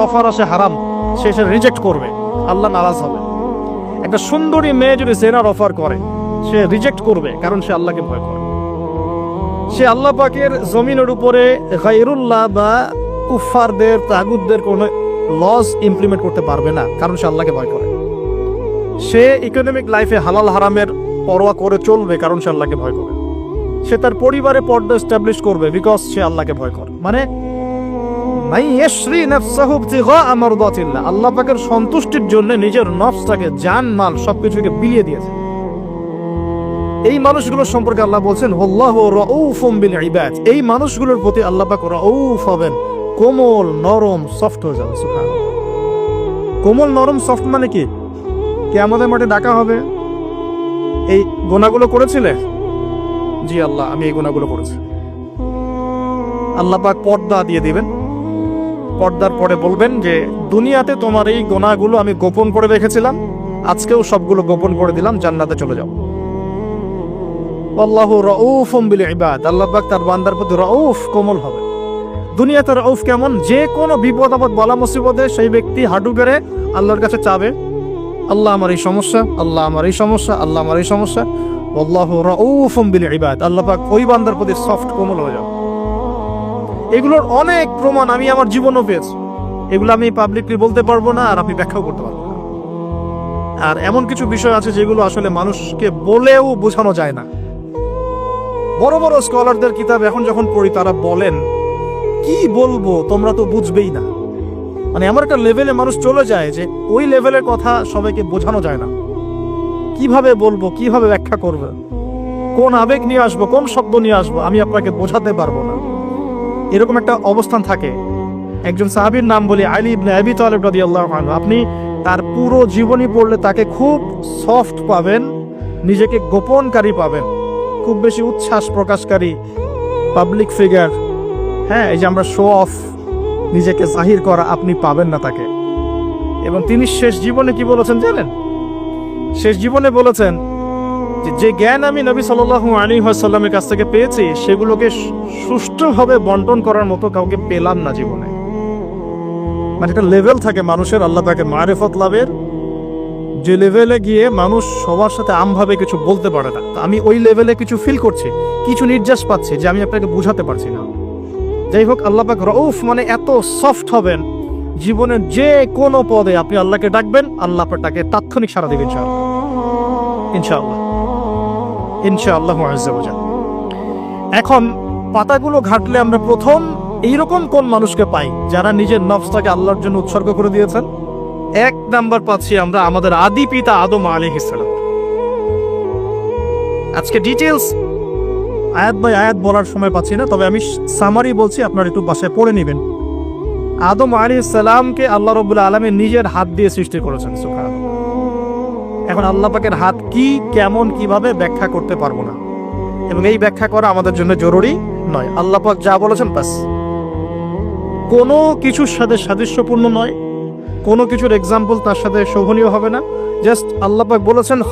Offer আসে হারাম, সে সে reject করবে, আল্লাহ নারাজ হবে। একটা সুন্দরী মেয়ে যদি অফার করে, সে রিজেক্ট করবে, কারণ সে আল্লাহকে ভয় করে। সে আল্লাহ পাকের জমিনের উপরে গাইরুল্লাহ বা কুফারদের তাগুদদের কোনো লস ইমপ্লিমেন্ট করতে পারবে না, কারণ সে আল্লাহকে ভয় করে। সে ইকোনমিক লাইফে হালাল হারামের পরোয়া করে চলবে, কারণ সে আল্লাহকে ভয় করে। সে তার পরিবারে পর্দা এস্টাবলিশ করবে বিকজ সে আল্লাহকে ভয় করে। মানে আল্লাহ পাকের সন্তুষ্টির জন্য নিজের নফসটাকে, জান, মাল সবকিছুকে বিলিয়ে দিয়েছে। এই মানুষগুলোর সম্পর্কে আল্লাহ বলছেন আল্লাহ রাউফুম বিল ইবাদ। এই মানুষগুলোর প্রতি আল্লাহ পাক রাউফ হবেন। কোমল, নরম, সফট হয়ে যাবে কোমল, নরম, সফট মানে কি? কে আমাদের মাঠে ডাকা হবে। এই গোনাগুলো করেছিলে? জি আল্লাহ, আমি এই গোনাগুলো করেছি। আল্লাহ পাক পর্দা দিয়ে দিবেন। পর্দার পরে বলবেন যে, দুনিয়াতে তোমার এই গোনাগুলো আমি গোপন করে রেখেছিলাম। আজকেও সবগুলো গোপন করে দিলাম, জান্নাতে চলে যাও। আল্লাহ রউফুম বিল ইবাদ। আল্লাহ পাক তার বান্দার প্রতি রউফ কোমল হবে। দুনিয়াতে রউফ কেমন? যে কোনো বিপদ আপদ, বলা মুসিবতে সেই ব্যক্তি হাঁটু গেড়ে আল্লাহর কাছে চাবে। আল্লাহ আমার এই সমস্যা, আল্লাহ আমার এই সমস্যা, আল্লাহ আমার এই সমস্যা। আল্লাহ রউফুম বিল ইবাদ। আল্লাহ পাক ওই বান্দার প্রতি সফট কোমল হয়ে যাও। এগুলোর অনেক প্রমাণ আমি আমার জীবনও পেয়েছি। এগুলো আমি পাবলিকলি বলতে পারব না আর আপনি ব্যাখ্যাও করতে পারব না। আর এমন কিছু বিষয় আছে যেগুলো আসলে মানুষকে বলেও বোঝানো যায় না। বড় বড় স্কলারদের কিতাব এখন যখন পড়ি, তারা বলেন, কি বলব? তোমরা তো বুঝবেই না। মানে এমন একটা লেভেলে মানুষ চলে যায় যে ওই লেভেলের কথা সবাইকে বোঝানো যায় না। কীভাবে বলব? কীভাবে ব্যাখ্যা করবে? কোন আবেগ নিয়ে আসব? কোন শব্দ নিয়ে আসব? আমি আপনাকে বোঝাতে পারব না। এরকম একটা অবস্থান থাকে। একজন সাহাবীর নাম বলি আলী ইবনে আবি তালিব রাদিয়াল্লাহু আনহু। আপনি তার পুরো জীবনী পড়লে তাকে খুব সফট পাবেন, নিজেকে গোপনকারী পাবেন। খুব বেশি উচ্ছ্বাস প্রকাশকারী পাবলিক ফিগার হ্যাঁ এই যে আমরা শো অফ নিজেকে জাহির করা আপনি পাবেন না তাকে। এবং তিনি শেষ জীবনে কি বলেছেন জানেন? শেষ জীবনে বলেছেন যে জ্ঞান আমি নবী সাল্লাল্লাহু আলী সাল্লামের কাছ থেকে পেয়েছি, সেগুলোকে সুষ্ঠুভাবে বন্টন করার মতো কাউকে পেলাম না জীবনে। মানে একটা লেভেল থাকে মানুষের, আল্লাহ তাকে মারেফত লাভের। যে লেভেলে গিয়ে মানুষ সবার সাথে আমভাবে কিছু বলতে পারে না। আমি ওই লেভেলে কিছু ফিল করছি, কিছু নির্যাস পাচ্ছি যে আমি আপনাকে বুঝাতে পারছি না। যাই হোক, আল্লাহ পাক রউফ মানে এত সফট হবেন, জীবনের যে কোনো পদে আপনি আল্লাহকে ডাকবেন, আল্লাহ তাকে তাৎক্ষণিক সারা দেবেন ইনশাআল্লাহ। ইনশাআল্লাহ আজ্জা এখন পাতাগুলো ঘাটলে আমরা প্রথম এইরকম কোন মানুষকে পাই যারা নিজের নফসটাকে আল্লাহর জন্য উৎসর্গ করে দিয়েছেন? এক নাম্বার পাচ্ছি আমরা আমাদের আদি পিতা আদম আলী ইসলাম আজকে ডিটেলস আয়াত বাই আয়াত বলার সময় পাচ্ছি না, তবে আমি সামারি বলছি, আপনার একটু বাসায় পড়ে নেবেন। আদম আলী সালামকে আল্লাহ রবুল্লা আলমী নিজের হাত দিয়ে সৃষ্টি করেছেন সুখান এখন আল্লাহ পাকের হাত কি, কেমন, কীভাবে ব্যাখ্যা করতে পারব না। এবং এই ব্যাখ্যা করা আমাদের জন্য জরুরি নয়। আল্লাহ পাক যা বলেছেন বাস কোনো কিছুর সাথে সাদৃশ্যপূর্ণ নয়। কোনো কিছুর এক্সাম্পল তার সাথে শোভনীয় হবে না। জাস্ট আল্লাহ পাক বলেছেন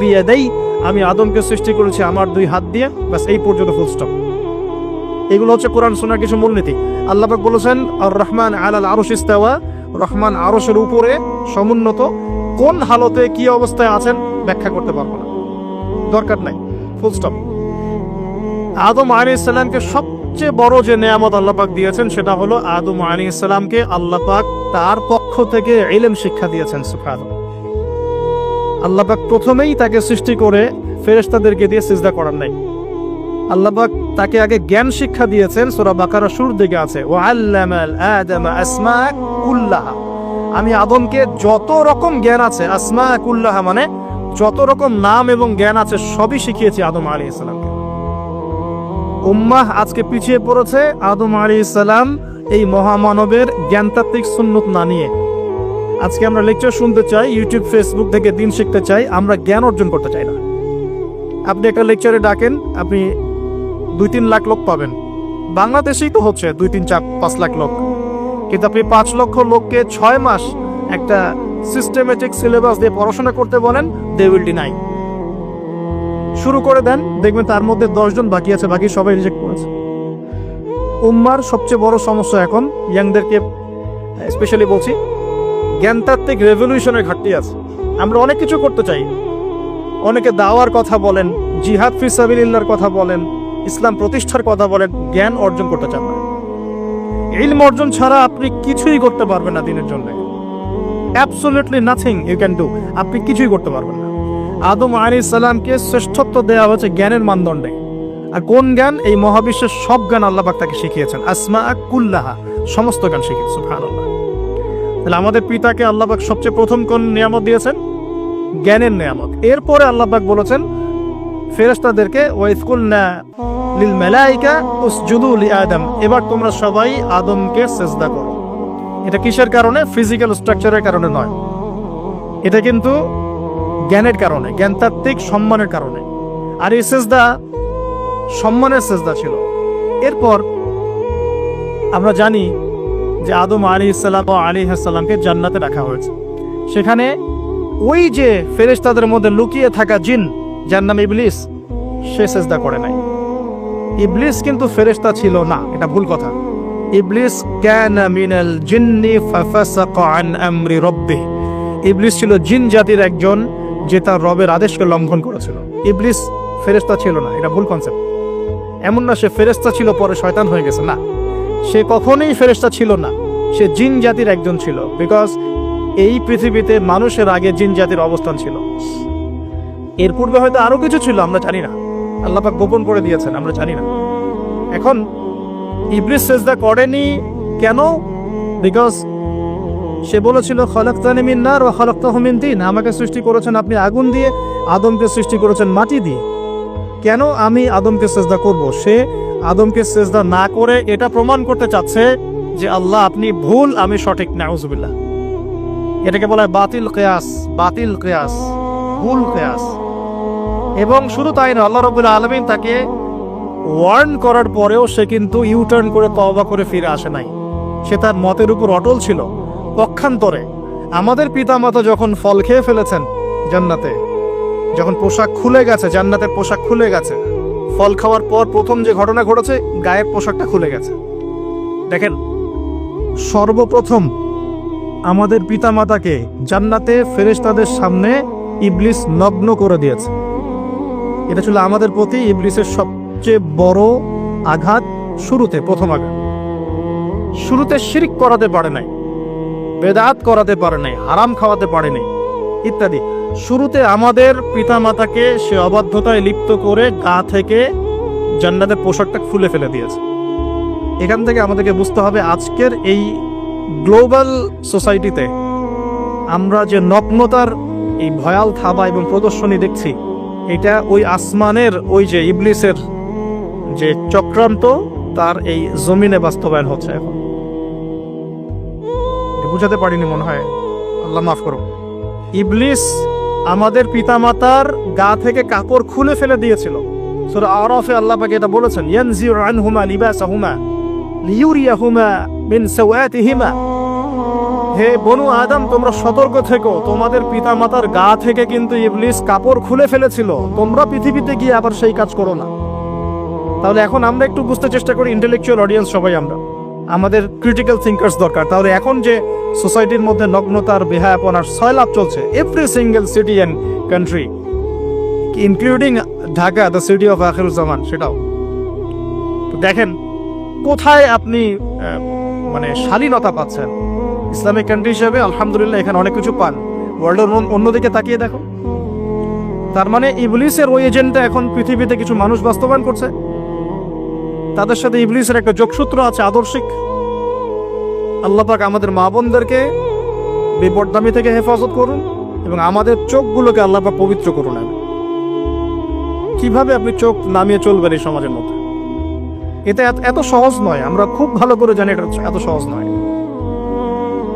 বিয়ে দেই আমি আদমকে সৃষ্টি করেছি আমার দুই হাত দিয়ে। বাস এই পর্যন্ত ফুল স্টপ এগুলো হচ্ছে কোরআন শোনার কিছু মূলনীতি। আল্লাহ পাক বলেছেন আর রহমান আলাল আরশ ইস্তাওয়া। রহমান আরশের উপরে সমুন্নত। কোন হালতে কি অবস্থায় আছেন? ব্যাখ্যা করতে পারব না। দরকার নাই। ফুল স্টপ আদম আলী ইসলামকে সবচেয়ে বড় যে নেয়ামত আল্লাহ পাক দিয়েছেন, সেটা হলো আদম আলী ইসলামকে আল্লাহ পাক তার পক্ষ থেকে ইলম শিক্ষা দিয়েছেন সুফান আল্লাহ পাক প্রথমেই তাকে সৃষ্টি করে ফেরেশতাদেরকে দিয়ে সিজদা করার নাই। আল্লাহ পাক তাকে আগে জ্ঞান শিক্ষা দিয়েছেন, সোরা বাকারা সুর দিকে আছে আদামা আমি আদমকে যত রকম জ্ঞান আছে, আসমা কুল্লাহা মানে যত রকম নাম এবং জ্ঞান আছে সবই শিখিয়েছি আদম আলী ইসলামকে উম্মাহ আজকে পিছিয়ে পড়েছে আদম আলী ইসলাম এই মহামানবের জ্ঞানতাত্ত্বিক সুন্নত না নিয়ে। আজকে আমরা লেকচার শুনতে চাই ইউটিউব ফেসবুক থেকে দিন শিখতে চাই, আমরা জ্ঞান অর্জন করতে চাই না। আপনি একটা লেকচারে ডাকেন, আপনি দুই তিন লাখ লোক পাবেন। বাংলাদেশেই তো হচ্ছে দুই তিন চার পাঁচ লাখ লোক। কিন্তু আপনি পাঁচ লক্ষ লোককে ছয় মাস একটা সিস্টেমেটিক সিলেবাস দিয়ে পড়াশোনা করতে বলেন দে উইল ডিনাই শুরু করে দেন, দেখবেন তার মধ্যে দশজন বাকি আছে, বাকি সবাই রিজেক্ট করেছে। উম্মার সবচেয়ে বড় সমস্যা এখন ইয়াংদেরকে স্পেশালি বলছি, জ্ঞানতাত্ত্বিক রেভলিউশনের ঘাটতি আছে। আমরা অনেক কিছু করতে চাই। অনেকে দাওয়ার কথা বলেন, জিহাদ ফিসাবিল্লার কথা বলেন, ইসলাম প্রতিষ্ঠার কথা বলেন, জ্ঞান অর্জন করতে চান না। ইলম অর্জন ছাড়া আপনি কিছুই করতে পারবেন না দিনের জন্য। Absolutely nothing you can do আপনি কিছুই করতে পারবেন না। আদম আলী সালামকে শ্রেষ্ঠত্ব দেওয়া হয়েছে জ্ঞানের মানদণ্ডে। আর কোন জ্ঞান? এই মহাবিশ্বের সব জ্ঞান আল্লাহ পাক তাকে শিখিয়েছেন। আসমা কুল্লাহা, সমস্ত জ্ঞান শিখিয়েছে সুবহানাল্লাহ। তাহলে আমাদের পিতাকে আল্লাহ পাক সবচেয়ে প্রথম কোন নিয়ামত দিয়েছেন? জ্ঞানের নিয়ামত। এরপরে আল্লাহ পাক বলেছেন, ফেরেশতাদেরকে ওয়াইসকুলনা লিল মালাইকা উসজুদু লি আদম। এবার তোমরা সবাই আদমকে সেজদা করো। এটা কিসের কারণে? ফিজিক্যাল স্ট্রাকচারের কারণে নয়। এটা কিন্তু জ্ঞানের কারণে, জ্ঞানতাত্ত্বিক সম্মানের কারণে। আর এই সেজদা সম্মানের সেজদা ছিল। এরপর আমরা জানি যে আদম আলী ইসাল্লাম ও আলী হাসাল্লামকে জান্নাতে রাখা হয়েছে। সেখানে ওই যে ফেরেশতাদের মধ্যে লুকিয়ে থাকা জিন, যার নাম ইবলিস, সে সেজদা করে নাই। ইবলিস কিন্তু ফেরেশতা ছিল না, এটা ভুল কথা। ইবলিস কানা মিনাল জিন্নি ফাফাসাকা আন আমরি রব্বিহ। ইবলিস ছিল জিন জাতির একজন যে তার রবের আদেশকে লঙ্ঘন করেছিল। ইবলিস ফেরেশতা ছিল না, এটা ভুল কনসেপ্ট এমন না সে ফেরেশতা ছিল, পরে শয়তান হয়ে গেছে, না। সে কখনোই ফেরেশতা ছিল না, সে জিন জাতির একজন ছিল বিকজ এই পৃথিবীতে মানুষের আগে জিন জাতির অবস্থান ছিল। এর পূর্বে হয়তো আরও কিছু ছিল, আমরা জানি না। আল্লাহ পাক গোপন করে দিয়েছেন, আমরা জানি না। এখন ইবলিস সেজদা করেনি। কেন? বিকজ সে বলেছিল, খলকতানি মিন নার ও খলকতাহু মিন তিন আমাকে সৃষ্টি করেছেন আপনি আগুন দিয়ে, আদমকে সৃষ্টি করেছেন মাটি দিয়ে। কেন আমি আদমকে সেজদা করব? সে আদমকে সেজদা না করে এটা প্রমাণ করতে চাচ্ছে যে আল্লাহ আপনি ভুল, আমি সঠিক, নাউজুবিল্লাহ। এটাকে বলা হয় বাতিল কেয়াস বাতিল কেয়াস, ভুল কেয়াস। এবং শুধু তাই না আল্লাহ রবুল্লা আলমিন তাকে ওয়ার্ন করার পরেও সে কিন্তু ইউটার্ন করে তওবা করে ফিরে আসে নাই। সে তার মতের উপর অটল ছিল। পক্ষান্তরে আমাদের পিতামাতা যখন ফল খেয়ে ফেলেছেন জান্নাতে, যখন পোশাক খুলে গেছে, জান্নাতের পোশাক খুলে গেছে, ফল খাওয়ার পর প্রথম যে ঘটনা ঘটেছে, গায়ের পোশাকটা খুলে গেছে। দেখেন, সর্বপ্রথম আমাদের পিতামাতাকে জান্নাতে ফেরেশতাদের সামনে ইবলিস নগ্ন করে দিয়েছে। এটা ছিল আমাদের প্রতি ইবলিসের সবচেয়ে বড় আঘাত শুরুতে, প্রথম আঘাত। শুরুতে শিরিক করাতে পারে নাই, বেদাত করাতে পারে নাই, হারাম খাওয়াতে পারে নাই, ইত্যাদি। শুরুতে আমাদের পিতামাতাকে সে অবাধ্যতায় লিপ্ত করে গা থেকে জান্নাতের পোশাকটা খুলে ফেলে দিয়েছে। এখান থেকে আমাদেরকে বুঝতে হবে, আজকের এই গ্লোবাল সোসাইটিতে আমরা যে নগ্নতার এই ভয়াল থাবা এবং প্রদর্শনী দেখছি, এটা ওই আসমানের, ওই যে ইবলিসের যে চক্রান্ত তার এই জমিনে বাস্তবায়ন হচ্ছে এখন। বুঝাতে পারিনি মনে হয়। আল্লাহ মাফ করো ইবলিস আমাদের পিতামাতার গা থেকে কাপড় খুলে ফেলে দিয়েছিল। সূরা আরাফে আল্লাহ পাকে এটা বলেছেন, ইয়ানজিউ আনহুমা লিবাসাহুমা লিইউরিয়াহুমা মিন সাওয়াতিহিমা। হে বনু আদম, তোমরা সতর্ক থেকো। তোমাদের পিতামাতার গা থেকে কিন্তু ইবলিস কাপড় খুলে ফেলেছিল। তোমরা পৃথিবীতে গিয়ে আবার সেই কাজ করো না। তাহলে এখন আমরা একটু বুঝতে চেষ্টা করি ইন্টেলেকচুয়াল অডিয়েন্স সবাই আমরা। আমাদের ক্রিটিক্যাল থিঙ্কার্স দরকার। তাহলে এখন যে সোসাইটির মধ্যে নগ্নতার বেহায়াপনার সয়লাভ চলছে every single city and country including Dhaka the city of Akhiruzzaman সেটাও। তো দেখেন, কোথায় আপনি মানে শালীনতা পাচ্ছেন? ইসলামিক কান্ট্রি হিসেবে আলহামদুলিল্লাহ এখানে অনেক কিছু পান। ওয়ার্ল্ডের অন্যদিকে তাকিয়ে দেখো। তার মানে ইবলিসের ওই এজেন্টটা এখন পৃথিবীতে কিছু মানুষ বাস্তবায়ন করছে। তাদের সাথে ইবলিসের একটা যোগসূত্র আছে আদর্শিক। আল্লাহ পাক আমাদের মা বোনদেরকে বিপদদামি থেকে হেফাজত করুন এবং আমাদের চোখগুলোকে আল্লাহ পাক পবিত্র করুন। কীভাবে আপনি চোখ নামিয়ে চলবেন এই সমাজের মধ্যে? এটা এত- সহজ নয়, আমরা খুব ভালো করে জানি এটা এত সহজ নয়।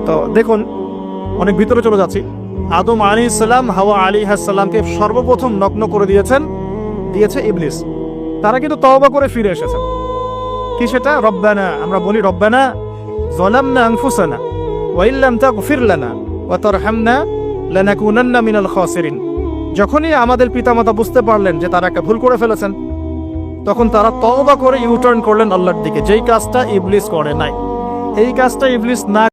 তো দেখুন, অনেক ভিতরে চলে যাচ্ছি। আদম আলী ইসলাম হাওয়া আলী হাসাল্লামকে সর্বপ্রথম নগ্ন করে দিয়েছেন, দিয়েছে ইবলিস। তারা কিন্তু তওবা করে ফিরে এসেছেন। কি সেটা? রব্বানা। আমরা বলি, রব্বানা জলামনা আংফুসানা ওয়াইল্লাম তাগফির লানা হামনা তারহামনা লানাকুনান্না মিনাল খসেরিন। যখনই আমাদের পিতামাতা বুঝতে পারলেন যে তারা একটা ভুল করে ফেলেছেন, তখন তারা তওবা করে ইউটার্ন করলেন আল্লাহর দিকে। যেই কাজটা ইবলিস করে নাই। এই কাজটা ইবলিস না